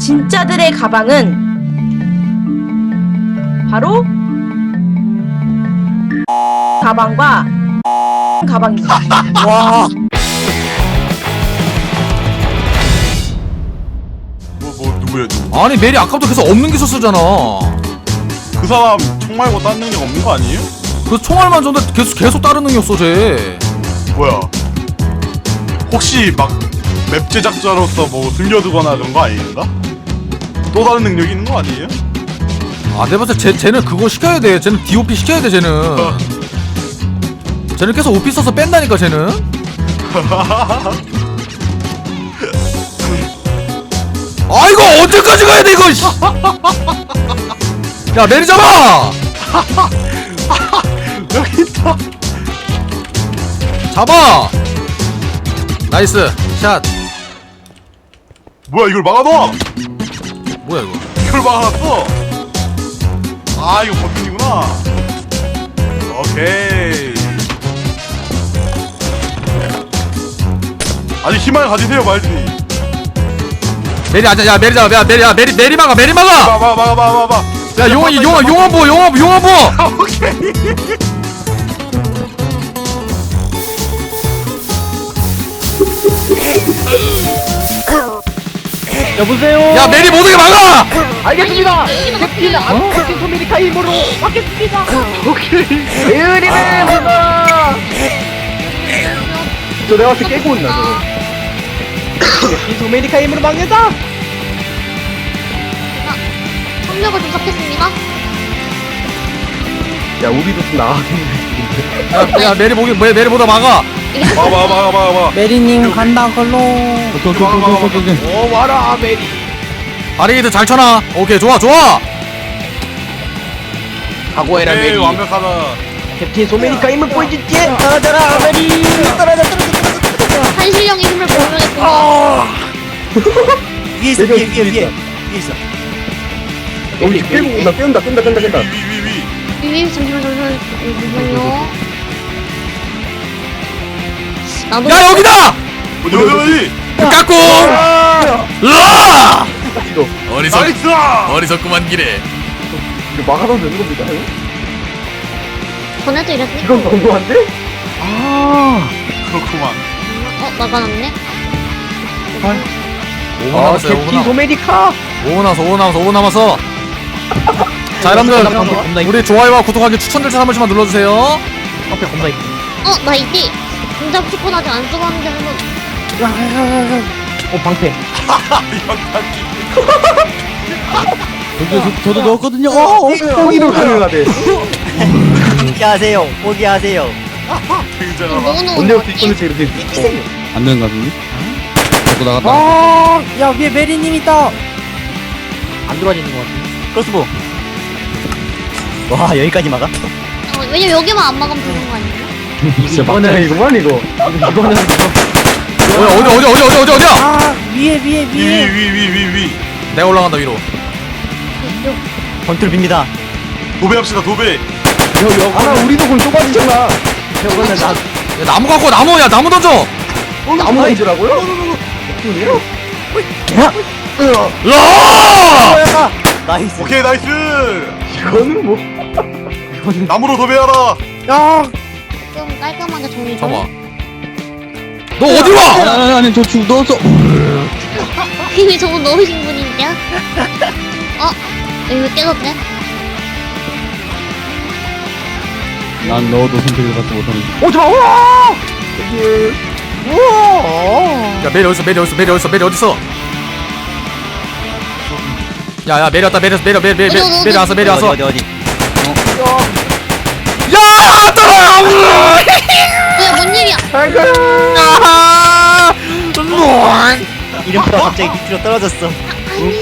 진짜들의 가방은 바로 가방과 가방입니다. 와. 뭐, 뭐 누구야 누구? 아니 메리 아까부터 계속 없는 기술 쓰잖아. 그 사람 총 말고 딴 능력 없는 거 아니에요? 그 총알만 줬는데 계속 계속 다른 능력 써 쟤. 뭐야? 혹시 막 맵 제작자로서 뭐 숨겨두거나 그런 거 아닌가? 또 다른 능력이 있는 거 아니에요? 아 내가 봤을 때 쟤, 쟤는 그거 시켜야 돼. 쟤는 DOP 시켜야 돼 쟤는. 쟤는 계속 OP 써서 뺀다니까 쟤는. 아 이거 언제까지 가야 돼 이거. 씨. 야 메리 잡아. 여기 있다. 잡아. 나이스 샷. 뭐야 이걸 막아놔? 뭐야 이거? 이걸 막아놨어? 아 이거 버튼이구나. 오케이. 아직 희망을 가지세요 말든이. 메리 앉아 야 메리 잡아 야 메리 야 메리 메리 막아 메리 막아. 막아 막아 막아 막아. 야 용원 용원 용원부 용원부 용원부. 아, 오케이. 여보세요. 야 메리 모두게 막아. 알겠습니다. 캡틴 안 캡틴 소미리카 힘으로 받겠습니다. 오케이. 의리를 받아. 저 내가 봤을 때 깨고 있나 저거. 캡틴 소미리카 힘으로 막는다. 협력을 좀 잡겠습니다. 야 우리도 좀 나가겠네. 야, 야 메리 보기 메리 메리 보다 막아. 막아. 메리님 간다 걸로 막아. 어 와라 메리. 바리게이트 잘 쳐놔. 오케이 좋아 좋아. 각오해라 오케이 메리. 완벽하다. 캡틴 소미리카 힘을 보여줄게. 떨어져라 메리. 떨어져 떨어져. 한실령의 힘을 보여주겠구나. 위에 있어 위에 위에 위에 위에 있어 온다 끈다 끈다 끈다 끈다. 위위위위. 위위 잠시만 잠시만 잠시만요. 나도 야 여기다. 어디 어디 어디. 깎고. 아! 으아! 이거 어리석 나이스. 어리석구만 기래. 이거 막아도 되는 겁니다. 전에도 이랬니? 이건 너무한데? 아. 그렇구만. 어 막아놨네. 5분 아, 남았어요. 5분 캡틴 남. 소메리카. 5분 남았어. 5분 남았어. 5분 남았어. 자 여러분들 우리 좋아요와 구독하기 추천 절차 한 번씩만 눌러주세요. 앞에 겁나 있 어 나 이때 공작 축구 아직 안 써봤는데 한번 어 방패. 저도, 저도 넣었거든요 어, 어. 포기도 가능하대. 포기하세요 포기하세요 굉장하다. 너무 언제부터 이거는 이렇게 있어? 안 되는 거 같은데? 자꾸 나갔다. 아, 야 위에 메리님 있다 안 들어와지는 것 같아 크로스보 와 여기까지 막아? 어, 왜냐면 여기만 안 막으면 되는 거 아니에요? 이거는 이거만 이거. 이거는 뭐야 어디 어디 어디 어디 어디 어디야? 아 위에 위에 위에 위위위 위 위. 내가 올라간다 위로. 건투를 빕니다 도배합시다 도배. 아 우리도 그럼 좁아지잖아. 이거는 나 야, 나무 갖고 나무 야 나무 던져. 나무 던지라고요? 그래요? 으아! 나이스 오케이 나이스. 이거는 뭐? 나무로 도배하라. 야 좀 깔끔하게 정리 좀. 잠깐만. 너 어디 와? 아니, 아니, 저 죽, 넣었어. 힘이 저거 넣으신 분인데요? 어? 여기 깨졌네? 난 넣어도 선택을 받지 못하는. 오 잠깐. 와! 우와. 야 메리 어딨어 메리 어딨어 메리 어딨어 메리 어딨어? 야야 메리 왔다 메리 왔어 메리 메리 메리 메리 왔어 메리 왔어. 어디 어디 야 떨어져. 뭐야 뭔 일이야? 아! 이름표가 갑자기 밑으로 떨어졌어 아니 이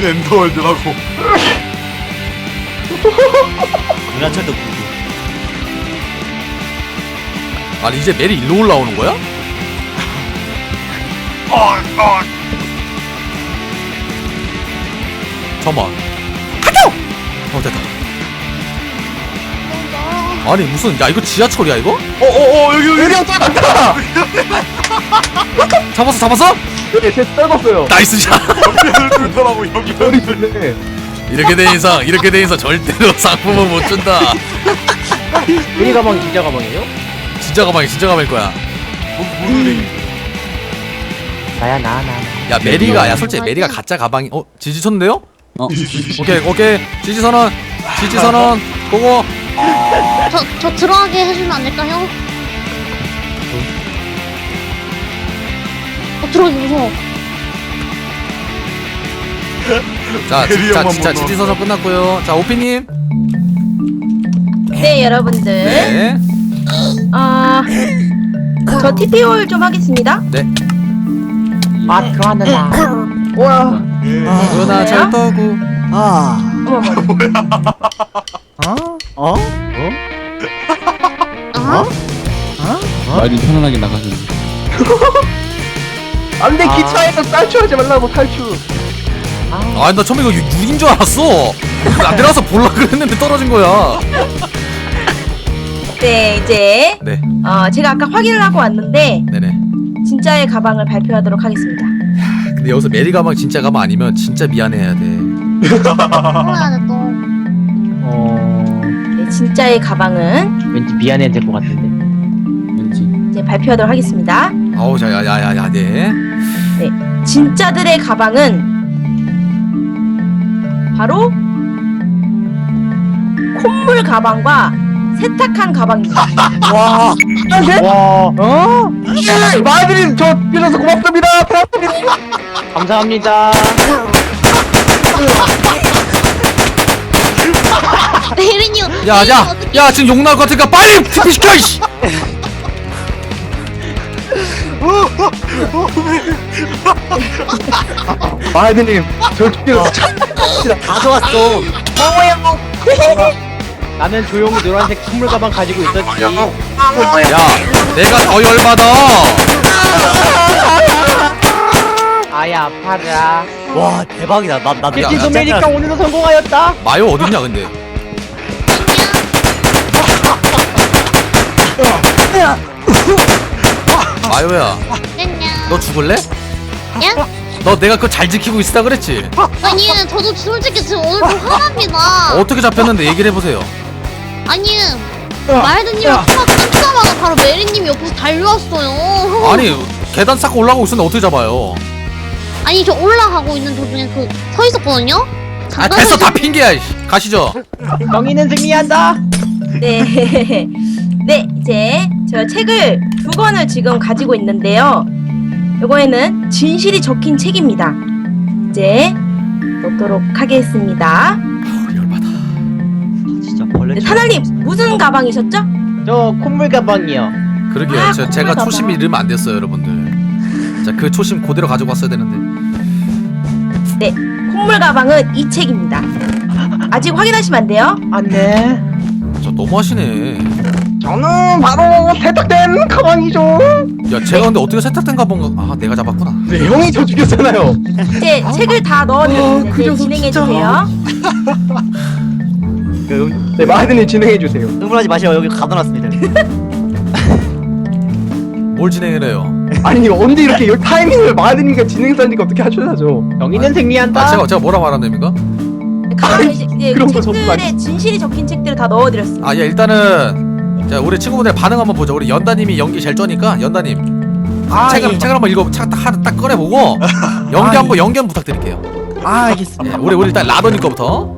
엔더월드라고. 문화철도 구두 아니 이제 메리 일로 올라오는 거야? 어, 어. 잠깐만. 어 됐다. 아니 무슨 야 이거 지하철이야 이거? 어어어 여기 여기. 메리형 또 간다. 잡았어 잡았어? 네, 제 떨궜어요. 나이스 샷 머리 연변을 좋네. 이렇게 된 이상 이렇게 된 이상 절대로 상품은 못 준다 메리 가방 진짜 가방이에요? 진짜 가방이 진짜 가방일 거야 나야 나 나. 야 메리가 야 솔직히 메리가 가짜 가방이 어 지지 쳤는데요? 어 오케이 오케이 지지 선언 지지 선언 보고 저, 저 들어가게 해주면 안 될까요? 어, 들어가기 무서워. 자, 지, 자못 지지 선언 끝났고요. 자 오피님. 네 여러분들. 네. 아, 저 TPO를 좀 하겠습니다. 아 그만해라. 와. 누나 잘 떠고. 어머머 어? 아? 말좀 편안하게 나가시는 안 돼, 기차에서 탈출하지 말라고, 탈출. 아 나 처음에 이거 6인 줄 알았어. 나 내려가서 볼라 그랬는데 떨어진 거야. 네 이제 네. 어, 제가 아까 확인을 하고 왔는데 네네. 진짜의 가방을 발표하도록 하겠습니다. 근데 여기서 메리 가방 진짜 가방 아니면 진짜 미안해야 돼. 또. 어 네, 진짜의 가방은 왠지 미안해 될것 같은데. 왠지 이제 발표하도록 하겠습니다 아우 자야야야야 네 진짜들의 가방은 바로 콧물 가방과 세탁한 가방입니다. 와. 와. 어? 마드님, 저 빌어서 고맙습니다. 고맙습니다. 감사합니다. 혜린이 형. 야, 야. 야, 지금 욕 나올 것 같으니까 빨리 TP 시켜, 이씨! 마드님, 저 빌어서 다 좋았어. 나는 조용히 노란색 선물 가방 가지고 있었지. 야, 내가 더 열받아! 아야 아파라. 와 대박이다 나 나도 야, 지 야, 도메니카 오늘도 성공하였다. 마요 어딨냐, 근데? 마 요야, 냠냠. 너 죽을래? 야? 너 내가 그거 잘 지키고 있다 그랬지? 아니, 저도 솔직히 지금 오늘 좀 화납니다. 어떻게 잡혔는데 얘기를 해보세요. 아니, 마이드님이 통화 끊자마자 바로 메리님이 옆에서 달려왔어요. 아니, 계단 쌓고 올라가고 있었는데 어떻게 잡아요? 아니, 저 올라가고 있는 도중에 그 서 있었거든요. 아, 잠깐 됐어, 서 다 핑계야, 이씨. 가시죠. 정의는 승리한다. 네. 네, 이제 저 책을 두 권을 지금 가지고 있는데요. 요거에는 진실이 적힌 책입니다. 이제 놓도록 하겠습니다. 열받아. 진짜 벌레 네, 무슨 가방이셨죠? 저 콧물 가방이요. 그러게요. 아, 저, 제가 콧물 초심 나봐. 잃으면 안 됐어요, 여러분들. 자, 그 초심 그대로 가지고 왔어야 되는데. 네, 콧물 가방은 이 책입니다. 아직 확인하시면 안 돼요. 안돼. 저 너무하시네. 저는 바로 세탁된 가방이죠. 야, 제가 근데 어떻게 세탁된 가방? 아, 내가 잡았구나. 네, 형이 저 죽였잖아요. 이제 책을 다 넣어드렸습니다. 그 이제 녀석 진행해 진짜. 주세요. 그, 네, 마드님 진행해 주세요. 흥분하지 마시고 여기 가둬놨습니다 뭘 진행을 해요? 아니 언제 이렇게 이 타이밍을 마드님과 진행사니까 어떻게 하셔야죠. 정의는 승리한다. 아, 제가 제가 뭐라 말하면 됩니까? 가방에 이제 그런 거 전부 책들에 진실이 적힌 책들을 다 넣어드렸습니다. 아, 예, 일단은 자, 우리 친구분들 반응 한번 보죠. 우리 연다님이 연기 제일 쩌니까 연다님 아, 책을 예. 책을 한번 읽어 책딱 하나 딱 꺼내 보고 연기 아, 한번 연기 한번 부탁드릴게요. 아 알겠습니다 예, 우리 우리 일단 라더님 거부터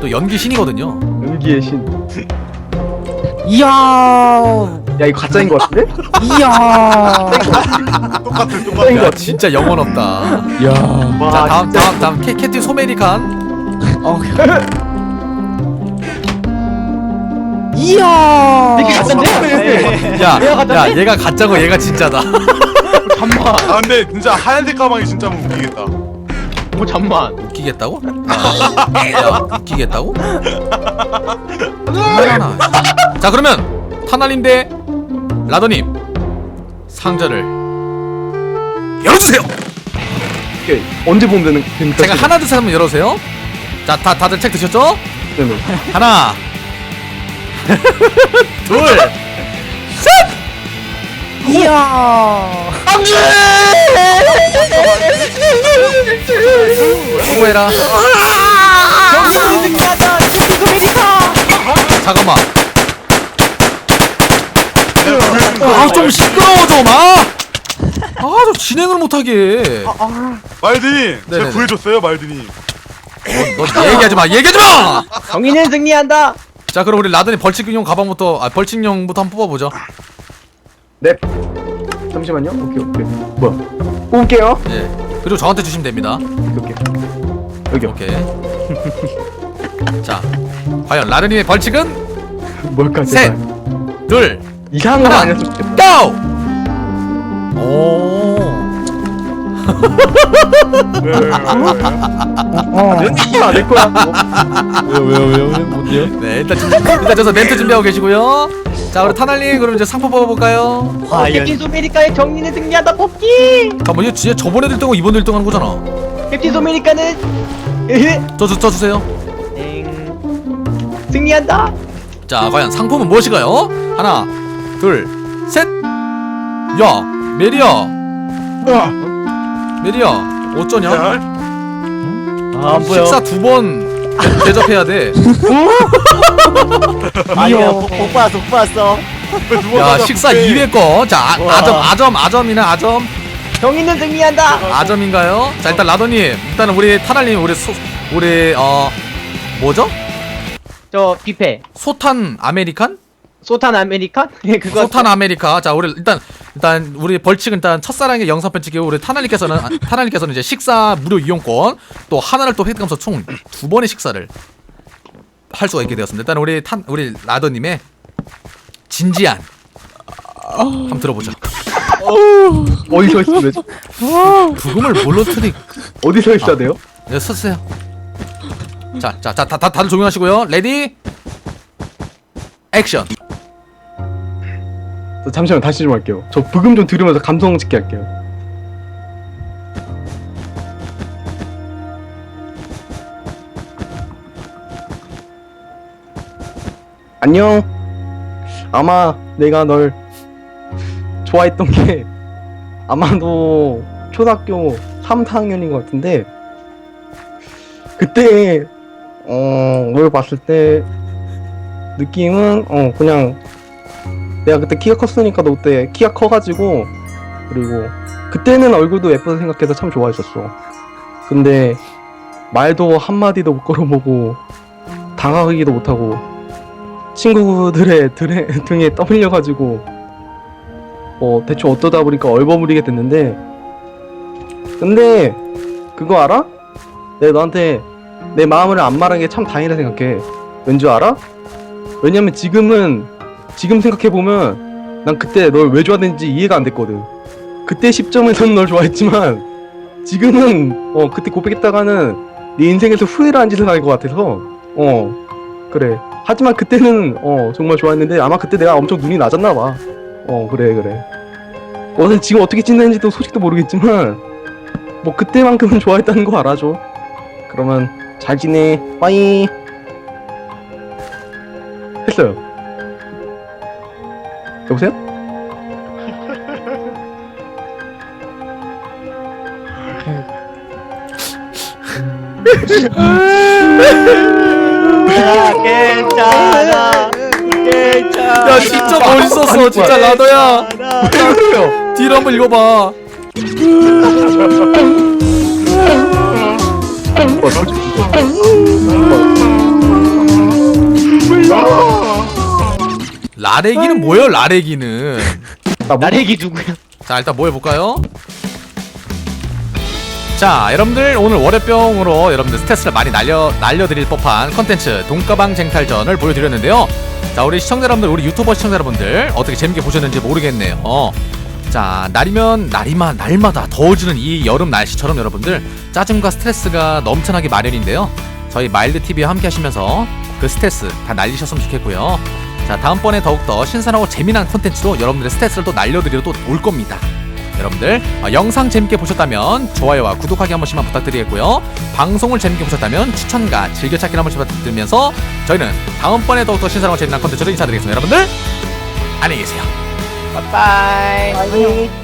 또 연기 신이거든요. 연기의 신. 이야 야 이거 가짜인 것 같은데? 이야 똑같아 것 야? 진짜 영혼 없다. 야 와, 자, 다음. 다음 다음 캐, 캐티 소메리칸. 이야 이게 가짜인데? 야, 내가 야, 가짜인데? 얘가 가짜고 얘가 진짜다. 잠만. 아 근데 진짜 하얀색 가방이 진짜 웃기겠다 뭐 잠만. 웃기겠다고? 야, 야 웃기겠다고? 얼마나? 자 그러면 타날님 대 라더님 상자를 열어주세요. 오케이. 언제 보면 되는 됩니까? 제가 하나 둘셋 한번 열어주세요. 자, 다 다들 책 드셨죠? 네 네. 하나, 둘, 셋. 이야. 수고해라. 승리하자 캡틴 소메리카 잠깐만. 아 좀 시끄러워 좀 아! 아 저 진행을 못하게. 제가 네네네. 구해줬어요 말디님. 너, 너 얘기하지 마 얘기하지 마자 정의는 승리한다 그럼 우리 라든이 벌칙용 가방부터 아 벌칙용부터 한번 뽑아보죠. 네. 잠시만요. 오케이 오케이. 뭐야? 뽑을게요. 예 그리고 저한테 주시면 됩니다. 오케이 여기 오케이. 자 과연 라든님의 벌칙은? 뭘까 셋. 제발. 둘 이상한 거 하나. 아니었으면 좋겠다 고! 오 어. 연습 안할 거야 왜요 왜요 왜요 왜요 뭔데요? 네 일단 준- 일단 저서 멘트 준비하고 계시고요 자 우리 타날님 그럼 이제 상품 뽑아볼까요? 어, 캡틴 소메리카의 정의는 승리한다 뽑기 잠깐만 이거 진짜 저번에도 1등하고 이번에도 1등 하는 거잖아 캡틴 소메리카는 으흐, 저, 저, 저 주세요 땡. 승리한다 자 과연 상품은 무엇일까요? 하나 둘 셋 야 메리야 메리야 어쩌냐? 아 식사 두 번 대접해야 돼. 아니야 복 받았어 복 받았어 야 식사 200건. 자 아. 아점 아점 아점이네 아점 정의는 승리한다 아점인가요? 자 일단 라더님 일단은 우리 타날님 우리 소 우리 어 뭐죠? 저 뷔페 소탄 아메리칸? 소탄 아메리칸? 예 그거 소탄 아메리카. 자 우리 일단 일단 우리 벌칙은 일단 첫사랑의 영상 편집기 우리 타날님께서는 아, 타날님께서는 이제 식사 무료 이용권 또 하나를 또 획득하면서 총 두 번의 식사를 할 수가 있게 되었습니다. 일단 우리 탄 우리 라더 님의 진지한 한번 들어보죠. 어디서 있어야? 부금을 뭘로 트리? 어디서 있어야 돼요? 네, 서주세요. 자, 자, 자, 다, 다, 다들 조용하시고요. 레디, 액션. 저 잠시만 다시 좀 할게요. 저 부금 좀 들으면서 감성 짓게 할게요. 안녕. 아마 내가 널 좋아했던 게 아마도 초등학교 3, 4학년인 것 같은데 그때 어 널 봤을 때 느낌은 어 그냥 내가 그때 키가 컸으니까 너 그때 키가 커가지고 그리고 그때는 얼굴도 예뻐서 생각해서 참 좋아했었어 근데 말도 한마디도 못 걸어보고 다가가기도 못하고 친구들의 등에, 등에 떠밀려가지고 어 대충 어떠다 보니까 얼버무리게 됐는데 근데 그거 알아? 내가 너한테 내 마음을 안 말한 게 참 다행이라 생각해 왠 줄 알아? 왜냐면 지금은 지금 생각해보면 난 그때 널 왜 좋아했는지 이해가 안 됐거든. 그때 시점에서는 널 좋아했지만 지금은 어 그때 고백했다가는 네 인생에서 후회를 한 짓을 할 것 같아서 어 그래. 하지만 그때는 어 정말 좋아했는데 아마 그때 내가 엄청 눈이 낮았나 봐 어 그래 그래. 너는 지금 어떻게 지내는지도 소식도 모르겠지만 뭐 그때만큼은 좋아했다는 거 알아줘. 그러면 잘 지내. 빠이. 했어요 여보세요? 괜찮아 괜찮아 야, 진짜 멋있었어. 진짜 라더야. 뒤로 한번 읽어봐. 라레기는 뭐예요, 라레기는? 나래기 누구야? 자 일단 뭐 해볼까요? 자 여러분들 오늘 월요병으로 여러분들 스트레스를 많이 날려 날려드릴 법한 컨텐츠 돈가방 쟁탈전을 보여드렸는데요 자 우리 시청자 여러분들 우리 유튜버 시청자 여러분들 어떻게 재밌게 보셨는지 모르겠네요 어. 자 날이면 날이만 날마다 더워지는 이 여름 날씨처럼 여러분들 짜증과 스트레스가 넘쳐나기 마련인데요 저희 마일드 TV와 함께 하시면서 그 스트레스 다 날리셨으면 좋겠고요 자 다음번에 더욱더 신선하고 재미난 콘텐츠로 여러분들의 스트레스를 또 날려드리러 또 올 겁니다 여러분들 어, 영상 재밌게 보셨다면 좋아요와 구독하기 한 번씩만 부탁드리겠고요 방송을 재밌게 보셨다면 추천과 즐겨찾기 한 번씩 부탁드리면서 저희는 다음번에 더욱더 신선하고 재미난 콘텐츠로 인사드리겠습니다 여러분들 안녕히 계세요 빠빠이. 안녕.